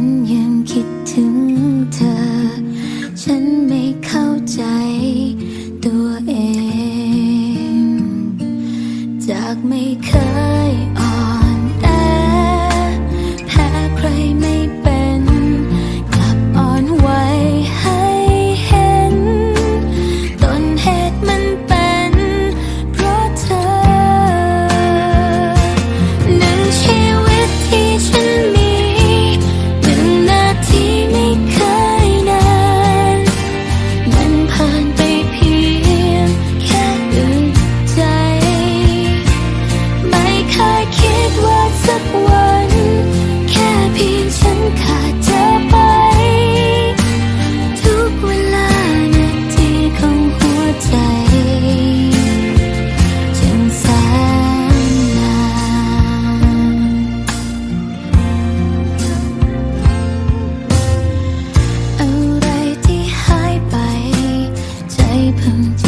ฉันยังคิดถึงเธอ ฉันไม่เข้าใจตัวเอง จากไม่เคย สักวัน แค่เพียงฉันขาดเธอไป ทุกเวลานาทีของหัวใจช่างแนนานอะไรที่หายไป ใจเพิ่งจะ